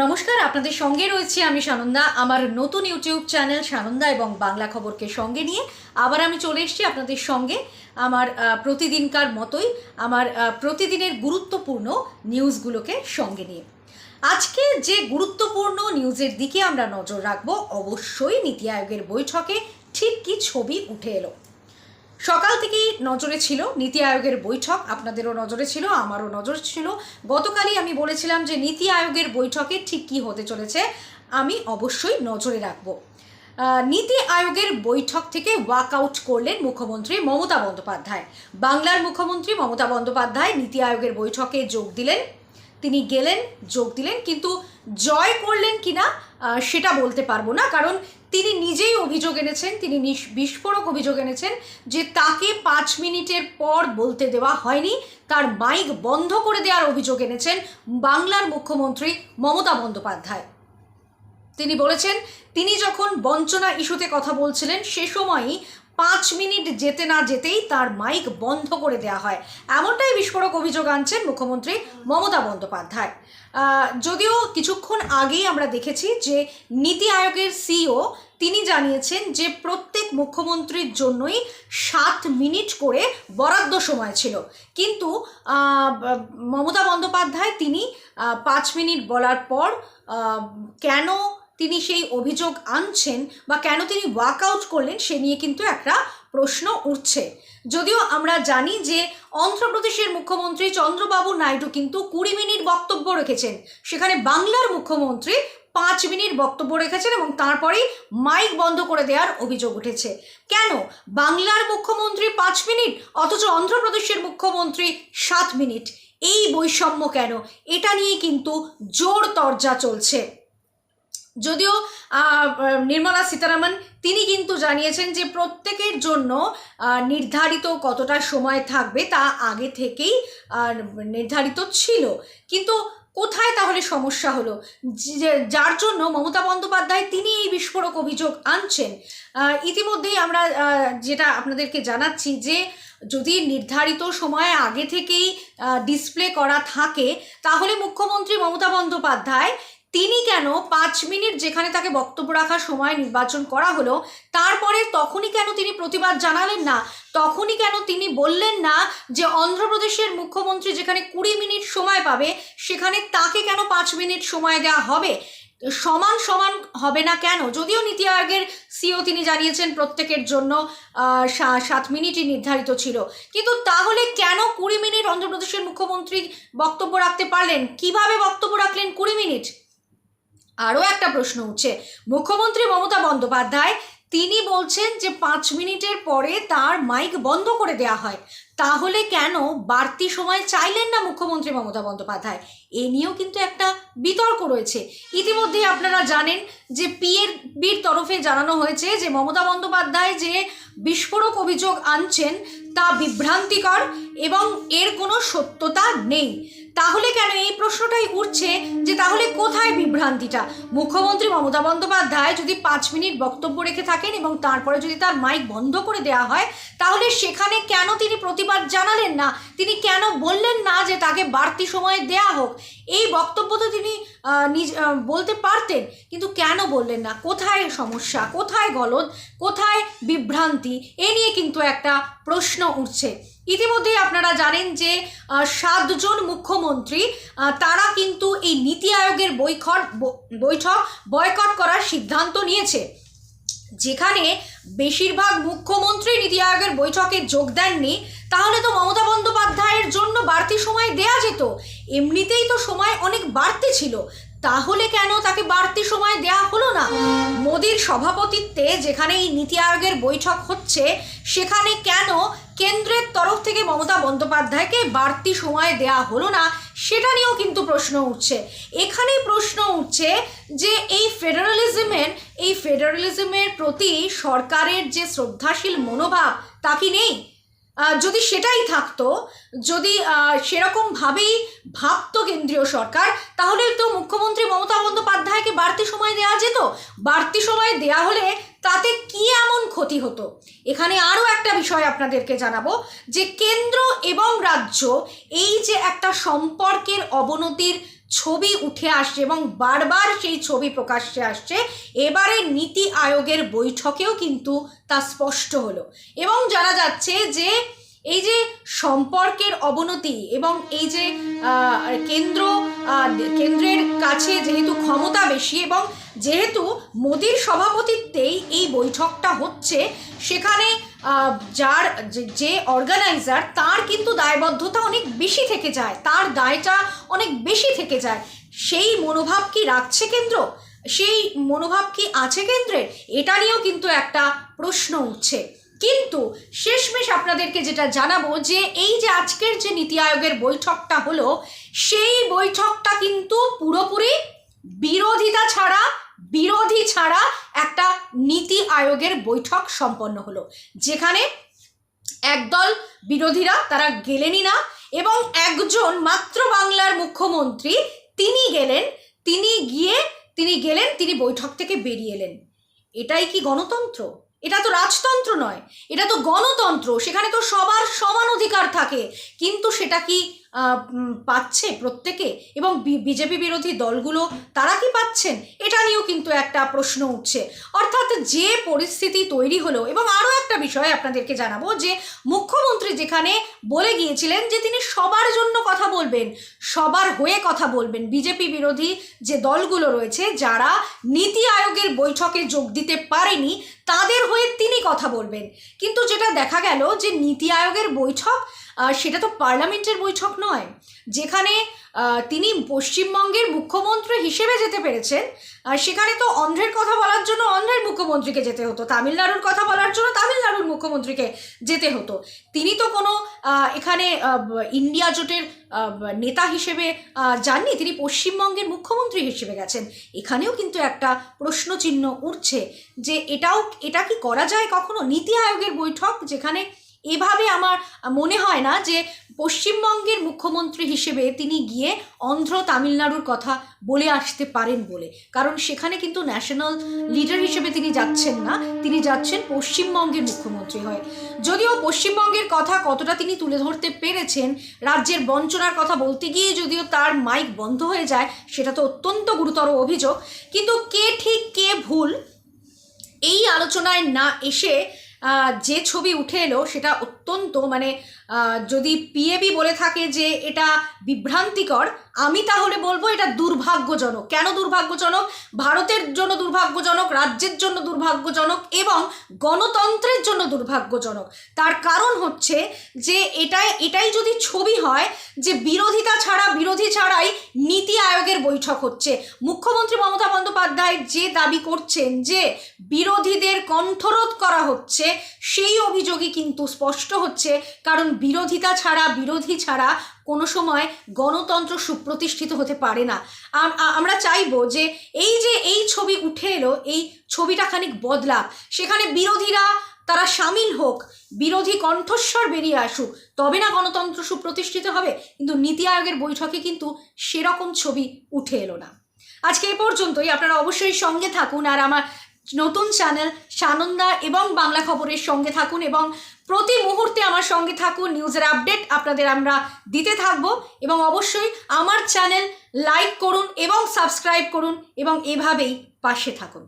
নমস্কার, আপনাদের সঙ্গে রয়েছি আমি সানন্দা। আমার নতুন ইউটিউব চ্যানেল সানন্দা এবং বাংলা খবরকে সঙ্গে নিয়ে আবার আমি চলে এসেছি আপনাদের সঙ্গে। আমার প্রতিদিনকার মতোই আমার প্রতিদিনের গুরুত্বপূর্ণ নিউজগুলোকে সঙ্গে নিয়ে। আজকে যে গুরুত্বপূর্ণ নিউজের দিকে আমরা নজর রাখব, অবশ্যই নীতি আয়োগের বৈঠকে ঠিক কি ছবি উঠে এলো। সকাল থেকেই নজরে ছিল নীতি আয়োগের বৈঠক, আপনাদেরও নজরে ছিল, আমারও নজর ছিল। গতকালই আমি বলেছিলাম যে নীতি আয়োগের বৈঠকে ঠিক কী হতে চলেছে, আমি অবশ্যই নজরে রাখব। নীতি আয়োগের বৈঠক থেকে ওয়াকআউট করলেন মুখ্যমন্ত্রী মমতা বন্দ্যোপাধ্যায়। বাংলার মুখ্যমন্ত্রী মমতা বন্দ্যোপাধ্যায় নীতি আয়োগের বৈঠকে যোগ দিলেন। তিনি গেলেন যোগ দিলেন কিন্তু জয় করলেন কিনা আহ, সেটা বলতে পারব না কারণ তিনি নিজেই অভিযোগ এনেছেন তিনি বিস্ফোরক অভিযোগ এনেছেন যে তাকে পাঁচ মিনিটের পর বলতে দেওয়া হয়নি তার মাইক বন্ধ করে দেওয়ার অভিযোগ এনেছেন বাংলার মুখ্যমন্ত্রী মমতা বন্দ্যোপাধ্যায়। তিনি বলেছেন তিনি যখন বঞ্চনা ইস্যুতে কথা বলছিলেন সে সময়ই পাঁচ মিনিট যেতে না যেতেই তার মাইক বন্ধ করে দেওয়া হয়। এমনটাই বিস্ফোরক অভিযোগ আনছেন মুখ্যমন্ত্রী মমতা বন্দ্যোপাধ্যায়। যদিও কিছুক্ষণ আগেই আমরা দেখেছি যে নীতি আয়োগের সিও তিনি জানিয়েছেন যে প্রত্যেক মুখ্যমন্ত্রীর জন্যই সাত মিনিট করে বরাদ্দ সময় ছিল। কিন্তু মমতা বন্দ্যোপাধ্যায় তিনি পাঁচ মিনিট বলার পর কেন তিনি সেই অভিযোগ আনছেন বা কেন তিনি ওয়াকআউট করলেন সে নিয়ে কিন্তু একটা প্রশ্ন উঠছে। যদিও আমরা জানি যে অন্ধ্রপ্রদেশের মুখ্যমন্ত্রী চন্দ্রবাবু নাইডু কিন্তু কুড়ি মিনিট বক্তব্য রেখেছেন। সেখানে বাংলার মুখ্যমন্ত্রী পাঁচ মিনিট বক্তব্য রেখেছেন এবং তারপরেই মাইক বন্ধ করে দেওয়ার অভিযোগ উঠেছে। কেন? বাংলার মুখ্যমন্ত্রী পাঁচ মিনিট, অথচ অন্ধ্রপ্রদেশের মুখ্যমন্ত্রী সাত মিনিট। এই বৈষম্য কেন? এটা নিয়ে কিন্তু জোর তরজা চলছে। যদিও নির্মলা সীতারামন, তিনি কিন্তু জানিয়েছেন যে প্রত্যেকের জন্য নির্ধারিত কতটা সময় থাকবে তা আগে থেকেই নির্ধারিত ছিল। কিন্তু কোথায় তাহলে সমস্যা হলো? যার জন্য মমতা বন্দ্যোপাধ্যায় তিনি এই বিস্ফোরক অভিযোগ আনছেন ইতিমধ্যেই আমরা যেটা আপনাদেরকে জানাচ্ছি যে, যদি নির্ধারিত সময় আগে থেকেই ডিসপ্লে করা থাকে, তাহলে মুখ্যমন্ত্রী মমতা বন্দ্যোপাধ্যায় তিনি কেন পাঁচ মিনিট যেখানে তাকে বক্তব্য রাখার সময় নির্বাচন করা হলো, তারপরে তখনই কেন তিনি প্রতিবাদ জানালেন না? তখনই কেন তিনি বললেন না যে অন্ধ্রপ্রদেশের মুখ্যমন্ত্রী যেখানে কুড়ি মিনিট সময় পাবে, সেখানে তাকে কেন পাঁচ মিনিট সময় দেওয়া হবে? সমান সমান হবে না কেন? যদিও নীতি আয়োগের সিও তিনি জানিয়েছেন প্রত্যেকের জন্য সাত মিনিটই নির্ধারিত ছিল। কিন্তু তাহলে কেন কুড়ি মিনিট অন্ধ্রপ্রদেশের মুখ্যমন্ত্রী বক্তব্য রাখতে পারলেন? কীভাবে বক্তব্য রাখলেন কুড়ি মিনিট? আরও একটা প্রশ্ন উঠছে। মুখ্যমন্ত্রী মমতা বন্দ্যোপাধ্যায়, তিনি বলছেন যে পাঁচ মিনিটের পরে তার মাইক বন্ধ করে দেওয়া হয়। তাহলে কেন বাড়তি সময় চাইলেন না মুখ্যমন্ত্রী মমতা বন্দ্যোপাধ্যায়? এ নিয়েও কিন্তু একটা বিতর্ক রয়েছে। ইতিমধ্যেই আপনারা জানেন যে পিএর বির তরফে জানানো হয়েছে যে মমতা বন্দ্যোপাধ্যায় যে বিস্ফোরক অভিযোগ আনছেন তা বিভ্রান্তিকর এবং এর কোনো সত্যতা নেই। তাহলে কেন এই প্রশ্নটাই উঠছে যে তাহলে কোথায় বিভ্রান্তিটা? মুখ্যমন্ত্রী মমতা বন্দ্যোপাধ্যায় যদি পাঁচ মিনিট বক্তব্য রেখে থাকেন এবং তারপরে যদি তার মাইক বন্ধ করে দেওয়া হয়, তাহলে সেখানে কেন তিনি প্রতিবাদ জানালেন না? তিনি কেন বললেন না যে তাকে বাড়তি সময় দেয়া হোক? এই বক্তব্য তো তিনি নিজ বলতে পারতেন, কিন্তু কেন বললেন না? কোথায় সমস্যা? কোথায় গলদ? কোথায় বিভ্রান্তি? এ নিয়ে কিন্তু একটা প্রশ্ন উঠছে। ইতিমধ্যেই আপনারা জানেন যে সাতজন মুখ্যমন্ত্রী তারা কিন্তু এই নীতি আয়োগের বৈঠক বৈঠক বয়কট করার সিদ্ধান্ত নিয়েছে। যেখানে বেশিরভাগ মুখ্যমন্ত্রী নীতি আয়োগের বৈঠকে যোগ দেননি, তাহলে তো মমতা বন্দ্যোপাধ্যায়ের জন্য বাড়তি সময় দেয়া যেত। এমনিতেই তো সময় অনেক বাড়তি ছিল। তাহলে কেন তাকে বাড়তি সময় দেয়া হলো না? মোদির সভাপতিত্বে যেখানে এই নীতি আয়োগের বৈঠক হচ্ছে, সেখানে কেন কেন্দ্রের তরফ থেকে মমতা বন্দ্যোপাধ্যায়কে বাড়তি সময় দেয়া হলো না, সেটা নিয়েও কিন্তু প্রশ্ন উঠছে। এখানেই প্রশ্ন উঠছে যে এই ফেডারালিজমের এই ফেডারালিজমের প্রতি সরকারের যে শ্রদ্ধাশীল মনোভাব, তা কি নেই? যদি সেটাই থাকতো, যদি সেরকমভাবেই ভাবতো কেন্দ্রীয় সরকার, তাহলে তো মুখ্যমন্ত্রী মমতা বন্দ্যোপাধ্যায়কে বাড়তি সময় দেওয়া যেত। বাড়তি সময় দেওয়া হলে তাতে কি এমন ক্ষতি হতো? এখানে আরও একটা বিষয় আপনাদেরকে জানাব, যে কেন্দ্র এবং রাজ্য এই যে একটা সম্পর্কের অবনতির ছবি উঠে আসছে এবং বারবার সেই ছবি প্রকাশ্যে আসছে, এবারে নীতি আয়োগের বৈঠকেও কিন্তু তা স্পষ্ট হলো। এবং জানা যাচ্ছে যে এই যে সম্পর্কের অবনতি এবং এই যে কেন্দ্র কেন্দ্রের কাছে যেহেতু ক্ষমতা বেশি এবং যেহেতু মোদির সভাপতিত্বেই এই বৈঠকটা হচ্ছে, সেখানে যার যে- অর্গানাইজার তার কিন্তু দায়বদ্ধতা অনেক বেশি থেকে যায়, তার দায়টা অনেক বেশি থেকে যায়। সেই মনোভাব কি রাখছে কেন্দ্র? সেই মনোভাব কি আছে কেন্দ্রের? এটা নিয়েও কিন্তু একটা প্রশ্ন উঠছে। কিন্তু শেষমেশ আপনাদেরকে যেটা জানাব যে এই যে আজকের যে নীতি আয়োগের বৈঠকটা হলো, সেই বৈঠকটা কিন্তু পুরোপুরি বিরোধিতা ছাড়া, বিরোধী ছাড়া একটা নীতি আয়োগের বৈঠক সম্পন্ন হলো। যেখানে একদল বিরোধীরা তারা গেলেনই না এবং একজন মাত্র বাংলার মুখ্যমন্ত্রী তিনি গেলেন, তিনি গিয়ে, তিনি গেলেন, তিনি বৈঠক থেকে বেরিয়ে এলেন। এটাই কি গণতন্ত্র? এটা তো রাজতন্ত্র নয়, এটা তো গণতন্ত্র, সেখানে তো সবার সমান অধিকার থাকে, কিন্তু সেটা কি পাচ্ছে প্রত্যেকে এবং বিজেপি বিরোধী দলগুলো তারা কি পাচ্ছেন? এটা নিয়েও কিন্তু একটা প্রশ্ন উঠছে। অর্থাৎ যে পরিস্থিতি তৈরি হলো, এবং আরও একটা বিষয় আপনাদেরকে জানাব যে মুখ্যমন্ত্রী যেখানে বলে গিয়েছিলেন যে তিনি সবার জন্য কথা বলবেন, সবার হয়ে কথা বলবেন, বিজেপি বিরোধী যে দলগুলো রয়েছে, যারা নীতি আয়োগের বৈঠকে যোগ দিতে পারেনি, তাদের হয়ে তিনি কথা বলবেন। কিন্তু যেটা দেখা গেল যে নীতি আয়োগের বৈঠক সেটা তো পার্লামেন্টের বৈঠক নয়, যেখানে তিনি পশ্চিমবঙ্গের মুখ্যমন্ত্রী হিসেবে যেতে পেরেছেন সেখানে তো অন্ধ্রের কথা বলার জন্য অন্ধ্রের মুখ্যমন্ত্রীকে যেতে হতো, তামিলনাড়ুর কথা বলার জন্য তামিলনাড়ুর মুখ্যমন্ত্রীকে যেতে হতো। তিনি তো কোনো এখানে ইন্ডিয়া জোটের নেতা হিসেবে যাননি, তিনি পশ্চিমবঙ্গের মুখ্যমন্ত্রী হিসেবে গেছেন। এখানেও কিন্তু একটা প্রশ্নচিহ্ন উঠছে যে এটাও, এটা কি করা যায় কখনো? নীতি আয়োগের বৈঠক যেখানে এভাবে আমার মনে হয় না যে পশ্চিমবঙ্গের মুখ্যমন্ত্রী হিসেবে তিনি গিয়ে অন্ধ্র তামিলনাড়ুর কথা বলে আসতে পারেন বলে। কারণ সেখানে কিন্তু ন্যাশনাল লিডার হিসেবে তিনি যাচ্ছেন না, তিনি যাচ্ছেন পশ্চিমবঙ্গের মুখ্যমন্ত্রী হয়ে। যদিও পশ্চিমবঙ্গের কথা কতটা তিনি তুলে ধরতে পেরেছেন, রাজ্যের বঞ্চনার কথা বলতে গিয়ে যদিও তার মাইক বন্ধ হয়ে যায়, সেটা তো অত্যন্ত গুরুতর অভিযোগ। কিন্তু কে ঠিক কে ভুল, এই আলোচনায় না এসে যে ছবি উঠে এলো সেটা অত্যন্ত মানে যদি পিএবি বলে থাকে যে এটা বিভ্রান্তিকর, আমি তাহলে বলব এটা দুর্ভাগ্যজনক। কেন দুর্ভাগ্যজনক? ভারতের জন্য দুর্ভাগ্যজনক, রাজ্যের জন্য দুর্ভাগ্যজনক এবং গণতন্ত্রের জন্য দুর্ভাগ্যজনক। তার কারণ হচ্ছে যে এটাই এটাই যদি ছবি হয় যে বিরোধিতা ছাড়া, বিরোধী ছাড়াই নীতি আয়োগের বৈঠক হচ্ছে। মুখ্যমন্ত্রী মমতা বন্দ্যোপাধ্যায় যে দাবি করছেন যে বিরোধীদের কণ্ঠরোধ করা হচ্ছে সেই অভিযোগই কিন্তু স্পষ্ট হচ্ছে। কারণ বিরোধিতা ছাড়া, বিরোধী ছাড়া কোনো সময় গণতন্ত্র সুপ্রতিষ্ঠিত হতে পারে না। আমরা চাইব যে এই যে এই ছবি উঠে এলো, এই ছবিটা খানিক বদলাক। সেখানে বিরোধীরা তারা সামিল হোক, বিরোধী কণ্ঠস্বর বেরিয়ে আসুক, তবে না গণতন্ত্র সুপ্রতিষ্ঠিত হবে। কিন্তু নীতি আয়োগের বৈঠকে কিন্তু সেরকম ছবি উঠে এলো না। আজকে এই পর্যন্তই। আপনারা অবশ্যই সঙ্গে থাকুন। আর আমার নতুন চ্যানেল সানন্দা এবং বাংলা খবরের সঙ্গে থাকুন এবং প্রতি মুহূর্তে আমার সঙ্গে থাকুন, নিউজের আপডেট আপনাদের আমরা দিতে থাকব এবং অবশ্যই আমার চ্যানেল লাইক করুন এবং সাবস্ক্রাইব করুন এবং এভাবেই পাশে থাকুন।